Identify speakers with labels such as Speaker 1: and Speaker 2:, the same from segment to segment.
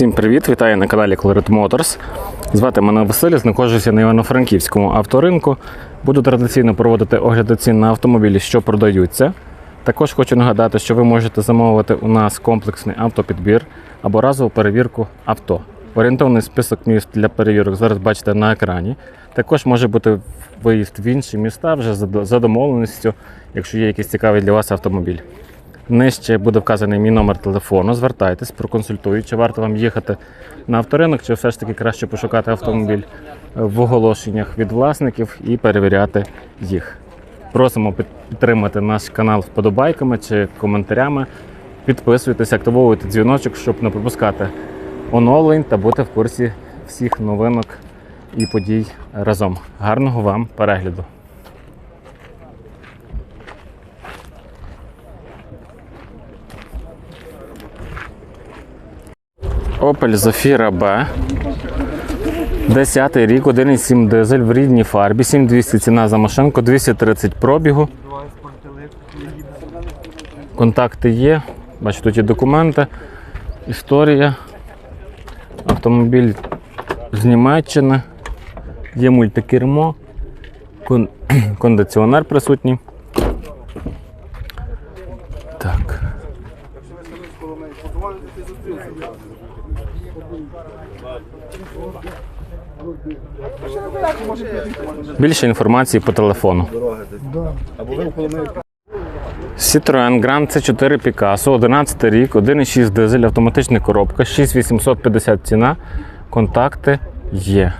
Speaker 1: Всім привіт! Вітаю на каналі Colored Motors. Звати мене Василь, знаходжуся на Івано-Франківському авторинку. Буду традиційно проводити огляди цін на автомобілі, що продаються. Також хочу нагадати, що ви можете замовити у нас комплексний автопідбір або разову перевірку авто. Орієнтовний список міст для перевірок зараз бачите на екрані. Також може бути виїзд в інші міста вже за домовленістю, якщо є якийсь цікавий для вас автомобіль. Нижче буде вказаний мій номер телефону. Звертайтесь, проконсультую, чи варто вам їхати на авторинок, чи все ж таки краще пошукати автомобіль в оголошеннях від власників і перевіряти їх. Просимо підтримати наш канал вподобайками чи коментарями. Підписуйтесь, активовуйте дзвіночок, щоб не пропускати оновлень та бути в курсі всіх новинок і подій разом. Гарного вам перегляду! Opel Zafira B. 10 рік, 1,7 дизель в рідній фарбі, 7200 ціна за машинку, 230 пробігу. Контакти є. Бачу, тут є документи, історія. Автомобіль з Німеччини. Є мультикермо, кон- кондиціонер присутній. Так. Більше інформації по телефону. Citroen Grand C4 Picasso, 11 рік, 1,6 дизель, автоматична коробка, 6850 ціна. Контакти є.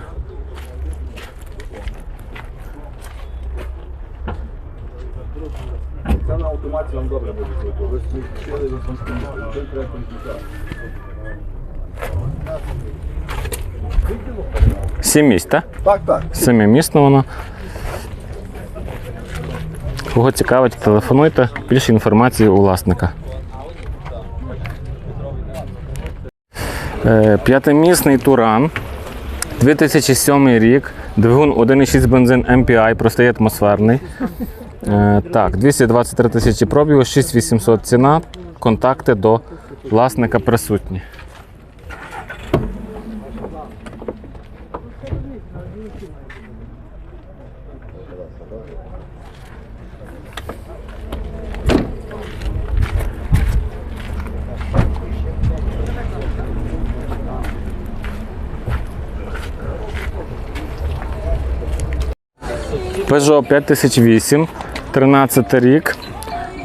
Speaker 2: Це на автоматі вам добре буде. Ви треба включати.
Speaker 1: Сім місць, так?
Speaker 2: Так, так.
Speaker 1: Семимісно воно. Кого цікавить, телефонуйте. Більше інформації у власника. Е, П'ятимісний Туран. 2007 рік. Двигун 1,6 бензин MPI, простий атмосферний. Е, Так, 223 тисячі пробігу, 6800 ціна. Контакти до власника присутні. Peugeot 5008, 13 рік,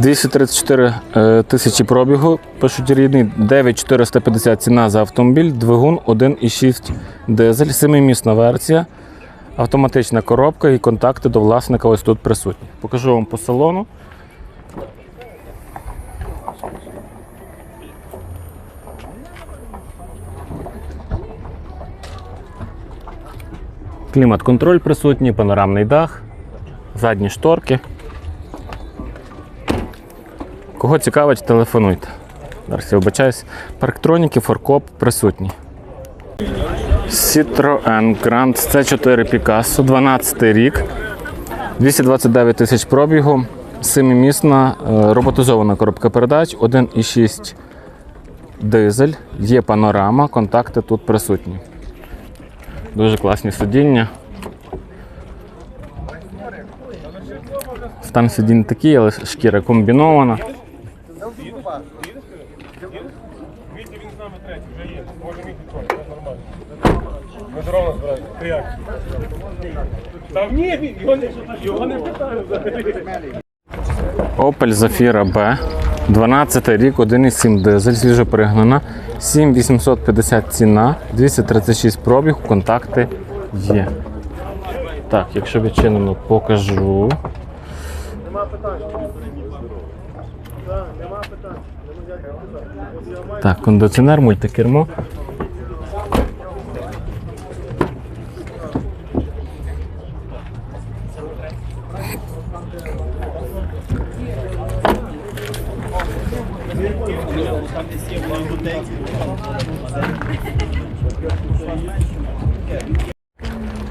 Speaker 1: 234 е, тисячі пробігу, пишуть рідний, 9450 ціна за автомобіль, двигун 1,6 дизель, 7-місна версія, автоматична коробка і контакти до власника ось тут присутні. Покажу вам по салону. Клімат-контроль присутній, панорамний дах, задні шторки. Кого цікавить, телефонуйте. Зараз я вибачаюсь. Парктроніки, форкоп присутні. Citroen Grand C4 Picasso, 12 рік, 229 тисяч пробігу, 7-місна е, роботизована коробка передач, 1,6 дизель, є панорама, контакти тут присутні. Дуже класні сидіння. Стан сидінь такий, але шкіра комбінована.
Speaker 3: Та ні, його не питаю взагалі.
Speaker 1: Opel Zafira B. 12 рік, 1,7 дизель, свіжо перегнана, 7850 ціна, 236 пробіг, контакти є. Так, якщо відчинено, покажу. Так, кондиціонер, мультикермо.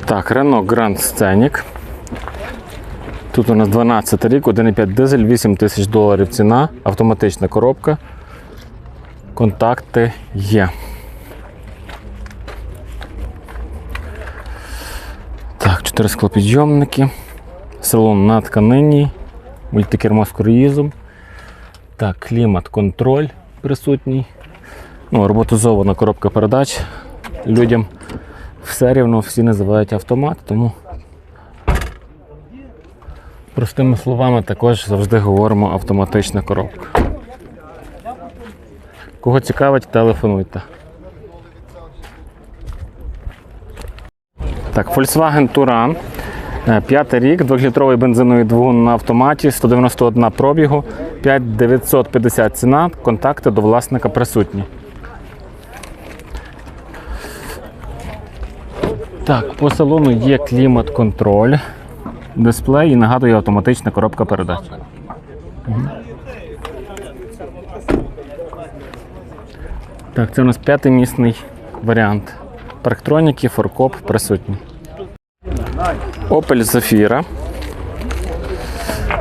Speaker 1: Так, Renault Grand Scenic. Тут у нас 12 рік, 1,5 дизель, 8 тисяч доларів ціна, автоматична коробка. Контакти є. Так, 4 склопідйомники, салон на тканині, мультикермо з круїзом. Так, клімат-контроль присутній. Ну, Роботизована коробка передач людям все рівно всі називають автомат, тому простими словами також завжди говоримо автоматична коробка. Кого цікавить, телефонуйте. Так, Volkswagen Touran. Е, П'ятий рік, 2-літровий бензиновий двигун на автоматі, 191 пробігу, 5950 ціна, контакти до власника присутні. Так, по салону є клімат-контроль, дисплей і нагадує автоматична коробка передач. Так, це у нас п'ятимісний варіант. Парктроніки, форкоп присутні. Opel Zafira.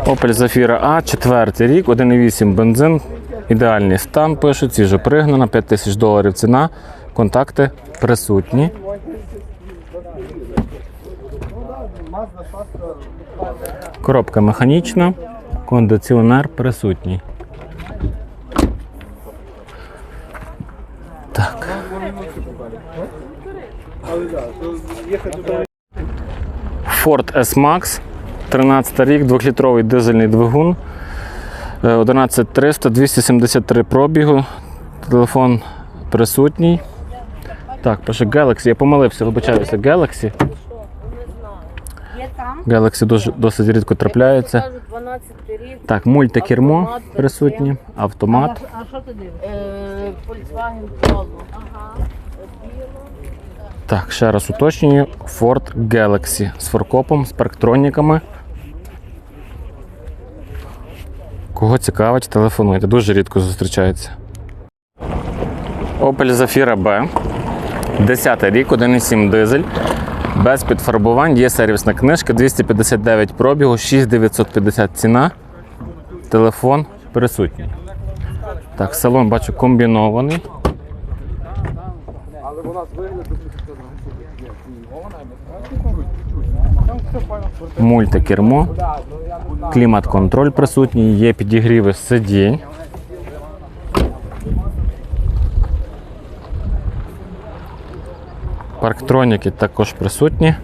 Speaker 1: Opel Zafira A, четвертий рік, 1,8 бензин. Ідеальний стан пишуть, свіжо пригнана, 5 тисяч доларів ціна. Контакти присутні. Коробка механічна, кондиціонер присутній. Так. Ford S-Max, 13 рік, 2-літровий дизельний двигун. Е, 11300, 273 пробігу. Телефон присутній. Так, пише Galaxy. Я помилився, вибачаюся, Galaxy. Galaxy досить рідко трапляється.
Speaker 4: Кажуть, 12 рік.
Speaker 1: Так, мультикермо
Speaker 4: Автомат,
Speaker 1: присутні, автомат.
Speaker 4: А що ти дивишся? Е, Volkswagen Polo.
Speaker 1: Так, ще раз уточнюю. Ford Galaxy з форкопом, з парктроніками. Кого цікавить, телефонуйте. Дуже рідко зустрічається. Opel Zafira B. 10 рік, 1,7 дизель. Без підфарбувань. Є сервісна книжка, 259 пробігу, 6950 ціна. Телефон присутній. Так, салон бачу комбінований. Мультикермо, клімат-контроль присутній, є підігріви сидінь. Парктроніки також присутні.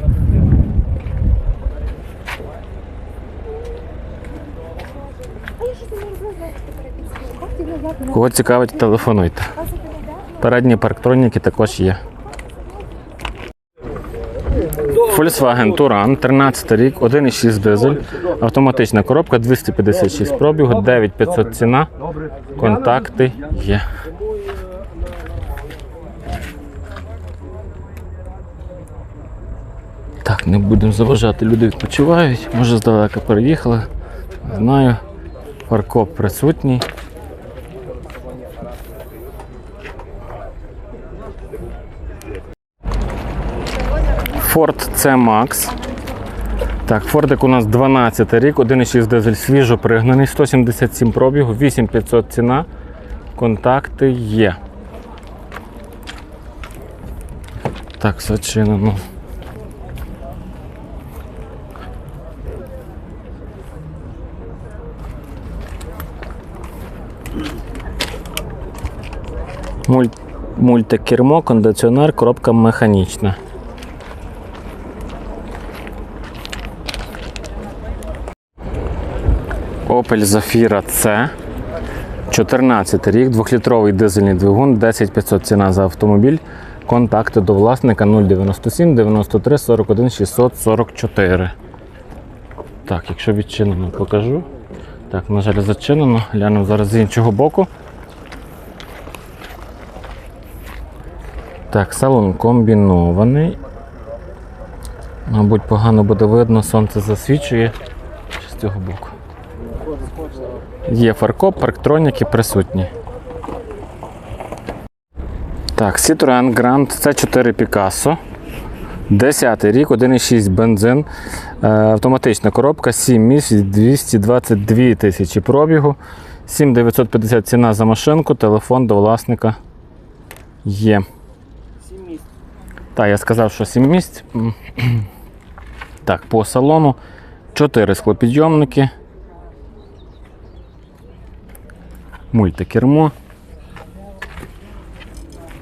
Speaker 1: Кого цікавить, телефонуйте. Передні парктроніки також є. Volkswagen Touran, 13 рік, 1,6 дизель, автоматична коробка, 256 пробігу, 9500 ціна, контакти є. Так, не будемо заважати, люди відпочивають, може здалека переїхали, знаю. Паркоп присутній. Ford C-Max. Так, Фордик у нас 12 рік, 1,6 дизель свіжо пригнаний, 177 пробігу, 8500 ціна. Контакти є. Так, зачинено. Муль... Мультикермо, кондиціонер, коробка механічна. Opel Zafira C. 14 рік, 2-літровий дизельний двигун, 10500 ціна за автомобіль. Контакти до власника 097 93 41 644. Так, якщо відчинено, покажу. Так, на жаль, зачинено. Глянемо зараз з іншого боку. Так, салон комбінований. Мабуть, погано буде видно, сонце засвічує з цього боку. Є фаркоп, парктроніки присутні. Так, Citroen Grand C4 Picasso. 10 рік, 1,6 бензин. Е, Автоматична коробка, 7 місяць, 222 тисячі пробігу. 7950 ціна за машинку, телефон до власника є. Так, я сказав, що 7 місць. Так, по салону 4 склопідйомники. Мультикермо.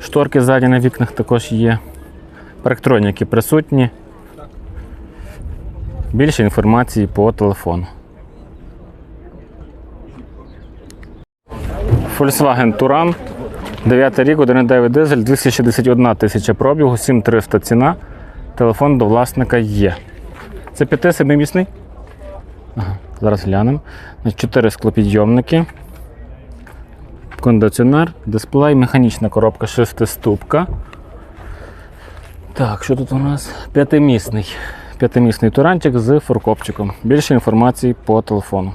Speaker 1: Шторки ззаді на вікнах також є. Парктроніки присутні. Більше інформації по телефону. Volkswagen Touran. 9 рік, 1,9 дизель, 261 тисяча пробігу, 7300 ціна. Телефон до власника є. Це 5-7 місний? Ага, зараз глянемо. 4 склопідйомники. Кондиціонер, дисплей, механічна коробка шестиступка. Так, що тут у нас? П'ятимісний. П'ятимісний туранчик з фуркопчиком. Більше інформації по телефону.